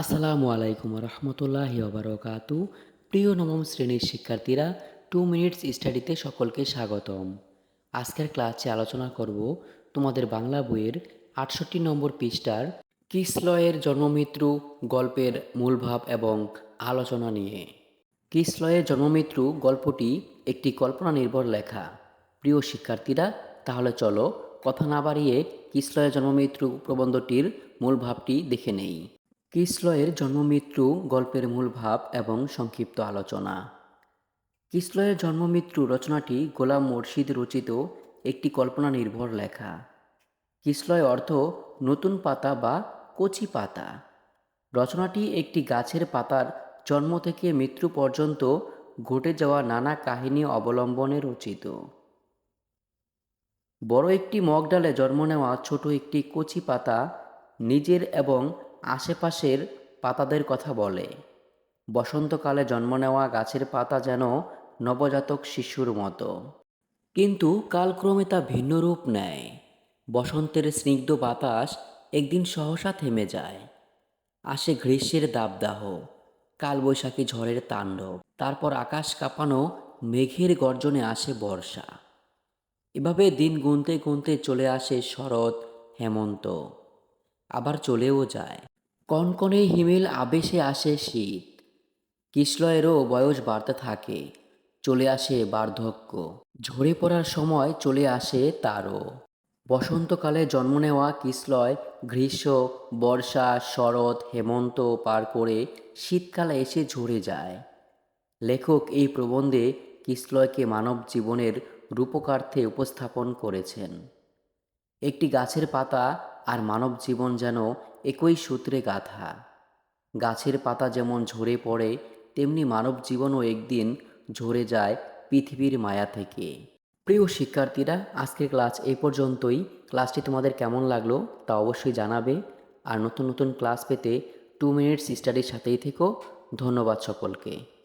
আসসালামু আলাইকুম রহমতুল্লাহ বারকাতু প্রিয় নবম শ্রেণির শিক্ষার্থীরা টু মিনিটস স্টাডিতে সকলকে স্বাগতম। আজকের ক্লাসে আলোচনা করব তোমাদের বাংলা বইয়ের আটষট্টি নম্বর পৃষ্ঠার কিসলয়ের জন্মমৃত্যু গল্পের মূলভাব এবং আলোচনা নিয়ে। কিসলয়ের জন্মমৃত্যু গল্পটি একটি কল্পনা নির্ভর লেখা। প্রিয় শিক্ষার্থীরা, তাহলে চলো কথা না বাড়িয়ে কিসলয়ের জন্মমৃত্যু প্রবন্ধটির মূল ভাবটি দেখে নেই। কিসলয়ের জন্মমৃত্যু গল্পের মূল ভাব এবং সংক্ষিপ্ত আলোচনা। কিসলয়ের জন্মমৃত্যু রচনাটি গোলাম মুর্শিদ রচিত একটি কল্পনা নির্ভর লেখা। কিসলয় অর্থ নতুন পাতা বা কচি পাতা। রচনাটি একটি গাছের পাতার জন্ম থেকে মৃত্যু পর্যন্ত ঘটে যাওয়া নানা কাহিনী অবলম্বনে রচিত। বড় একটি মগডালে জন্ম নেওয়া ছোট একটি কচি পাতা নিজের এবং আশেপাশের পাতাদের কথা বলে। বসন্তকালে জন্ম নেওয়া গাছের পাতা যেন নবজাতক শিশুর মতো। কিন্তু কালক্রমে তা ভিন্ন রূপ নেয়। বসন্তের স্নিগ্ধ বাতাস একদিন সহসা থেমে যায়। আসে গ্রীষ্মের দাবদাহ, কালবৈশাখী ঝড়ের তাণ্ডব, তারপর আকাশ কাঁপানো, মেঘের গর্জনে আসে বর্ষা। এভাবে দিন গুনতে গুনতে চলে আসে শরৎ, হেমন্ত। আবার চলেও যায়। কনকনে হিমেল আবেশে আসে শীত। কিশলয়েরও বয়স বাড়তে থাকে। চলে আসে বার্ধক্য। ঝরে পড়ার সময় চলে আসে তারও। বসন্তকালে জন্ম নেওয়া কিশলয়, গ্রীষ্ম, বর্ষা, শরৎ, হেমন্ত পার করে শীতকালে এসে ঝরে যায়। লেখক এই প্রবন্ধে কিশলয়কে মানব জীবনের রূপকার্থে উপস্থাপন করেছেন। একটি গাছের পাতা আর মানব জীবন যেন একই সূত্রে গাঁথা। গাছের পাতা যেমন ঝরে পড়ে, তেমনি মানব জীবনও একদিন ঝরে যায় পৃথিবীর মায়া থেকে। প্রিয় শিক্ষার্থীরা, আজকের ক্লাস এই পর্যন্তই। ক্লাসটি তোমাদের কেমন লাগল তা অবশ্যই জানাবে। আর নতুন নতুন ক্লাস পেতে টু মিনিটস স্টাডির সাথেই থেকো। ধন্যবাদ সকলকে।